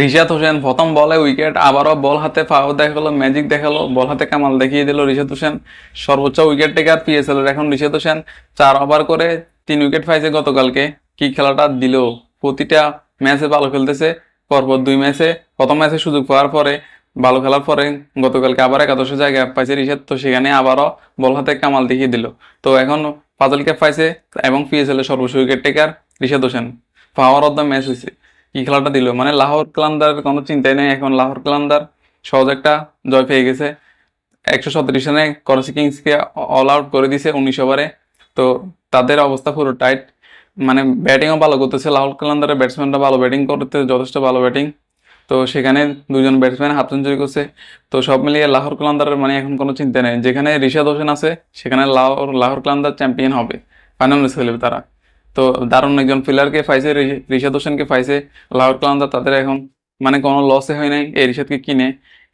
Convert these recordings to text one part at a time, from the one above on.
রিশাদ হোসেন প্রথম বলে উইকেট, আবারও বল হাতে পাওয়ার দেখাল ম্যাজিক দেখাল, বল হাতে কামাল দেখিয়ে দিল রিশাদ হোসেন। সর্বোচ্চ উইকেট টেকার পিএসএল এর এখন রিশাদ হোসেন। চার ওভার করে তিন উইকেট পাইছে গতকালকে। কি খেলাটা দিল? প্রতিটা ম্যাচে ভালো খেলতেছে, পরপর দুই ম্যাচে প্রথম ম্যাচে সুযোগ পাওয়ার পরে, ভালো খেলার পরে গতকালকে আবার একাদশ জায়গায় পাইছে রিশাদ তো সেখানে আবারও বল হাতে কামাল দেখিয়ে দিল। তো এখন পাজল ক্যাপ পাইছে এবং পিএসএল এর সর্বোচ্চ wicket taker Rishad Hossain. Player of the match হয়েছে কি খেলাটা দিল? মানে লাহোর কালান্দার কোনো চিন্তাই নেই। এখন লাহোর কালান্দার সহজ একটা জয় পেয়ে গেছে। একশো সতেরিশ রানে করাচি কিংসকে অল আউট করে দিছে উনিশ ওভারে। তো তাদের অবস্থা পুরো টাইট মানে ব্যাটিংও ভালো করতেছে। লাহোর কালান্দারের ব্যাটসম্যানরা ভালো ব্যাটিং করতে যথেষ্ট ভালো ব্যাটিং তো সেখানে দুজন ব্যাটসম্যান হাফ সেঞ্চুরি করছে। তো সব মিলিয়ে লাহোর কালান্দারের মানে এখন কোনো চিন্তা নেই। যেখানে রিশাদ হোসেন আছে, সেখানে লাহোর লাহোর কালান্দার চ্যাম্পিয়ন হবে। ফাইনালে খেলবে তারা। তো দারুণ একজন প্লেয়ারকে পাইছে ঋষাদ হোসেনকে পাইছে লাহোর কলান্দা তাদের এখন মানে কোনো লসে হয় নাই, এই ঋষাদকে কিনে।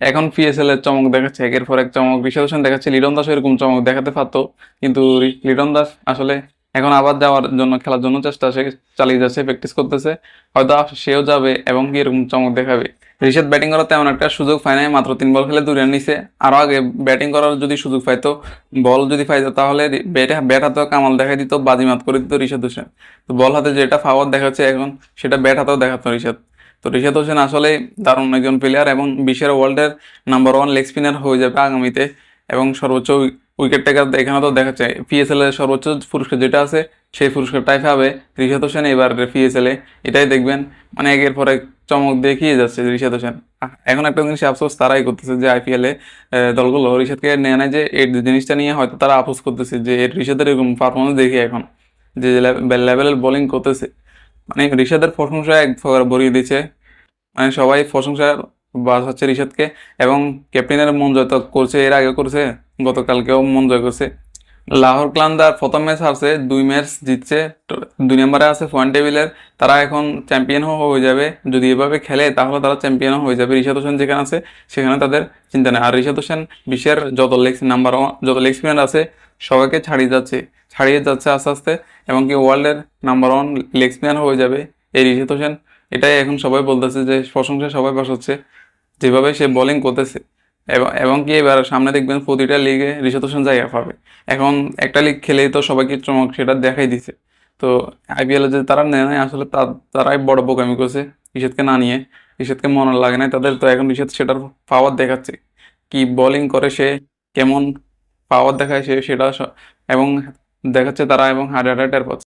এখন পিএসএল এর চমক দেখাচ্ছে, একের পর এক চমক। রিশাদ হোসেন দেখাচ্ছে, লিটন দাস এরকম চমক দেখাতে পারতো, কিন্তু লিটন দাস আসলে এখন আবার যাওয়ার জন্য, খেলার জন্য চেষ্টা, সে চালিয়ে যাচ্ছে প্র্যাকটিস করতেছে। হয়তো সেও যাবে এবং কি এরকম চমক দেখাবে। রিশাদ ব্যাটিং করার তেমন একটা সুযোগ পায় নাই, মাত্র তিন বল খেলে দুই রান নিছে। আরও আগে ব্যাটিং করার যদি সুযোগ পাইতো বল যদি পাইতো, তাহলে ব্যাটে ব্যাট হাতেও কামাল দেখাই দিত, বাজিমাত করে দিত রিশাদ হোসেন। তো বল হাতে যেটা পাওয়ার দেখাচ্ছে এখন, সেটা ব্যাট হাতেও দেখাতো রিশাদ। তো রিশাদ হোসেন আসলে দারুণ একজন প্লেয়ার এবং বিশ্বের ওয়ার্ল্ডের নাম্বার ওয়ান লেগ স্পিনার হয়ে যাবে আগামীতে এবং সর্বোচ্চ উইকেট টেকার এখানে তো দেখাচ্ছে পিএসএল এর সর্বোচ্চ পুরস্কার যেটা আছে, সেই পুরস্কারটাই পাবে ঋষাদ হোসেন এবার পিএসএল এ এটাই দেখবেন মানে একের পর এক চমক দেখিয়ে যাচ্ছে ঋষাদ হোসেন এখন একটা জিনিস আফসোস তারাই করতেছে যে আইপিএল এ দলগুলো রিশাদকে নেয় না যে এই জিনিসটা নিয়ে হয়তো তারা আফসোস করতেছে যে এর ঋষাদের এরকম পারফরমেন্স দেখি এখন, যে লেভেলের বোলিং করতেছে। মানে ঋষাদের প্রশংসা এক প্রকার ভরিয়ে দিচ্ছে মানে সবাই প্রশংসা বাস হচ্ছে রিশাদকে এবং ক্যাপ্টেনের মন জয় তো করছে, এর আগে করছে। গতকালকেও মন জয় করছে। লাহোর ক্লান্দার প্রথম ম্যাচ হারছে, দুই ম্যাচ জিতছে দুই নম্বরে আছে পয়েন্ট টেবিলের তারা এখন চ্যাম্পিয়ন হয়ে যাবে। যদি এভাবে খেলে, তাহলে তারা চ্যাম্পিয়ন হয়ে যাবে। রিশাদ হোসেন যেখানে আছে, সেখানে তাদের চিন্তা নেই। আর রিশাদ হোসেন বিশ্বের যত লেগ নাম্বার যত লেগ স্পিনার আছে, সবাইকে ছাড়িয়ে যাচ্ছে ছাড়িয়ে যাচ্ছে আস্তে আস্তে, এবং কি ওয়ার্ল্ডের নাম্বার ওয়ান লেগ স্পিনার হয়ে যাবে। এই রিশাদ হোসেন, এটাই এখন সবাই বলতেছে যে প্রশংসা সবাই বসাচ্ছে যেভাবে সে বোলিং করতেছে। এবং কি এবার সামনে দেখবেন প্রতিটা লিগে ঋষাদ হোসেন জায়গা পাবে। এখন একটা লিগ খেলেই তো সবাইকে চমক, সেটা দেখাই দিছে। তো আইপিএল যে তারা নেয় নাই আসলে তারাই বড় বোকামি করছে ঋষাদকে না নিয়ে। ঋষাদকে মনে লাগে না তাদের তো এখন ঋষাদ সেটার পাওয়ার দেখাচ্ছে। কি বোলিং করে সে, কেমন পাওয়ার দেখায় সে, সেটা এবং দেখাচ্ছে তারা, এবং হার্ট টের পাচ্ছে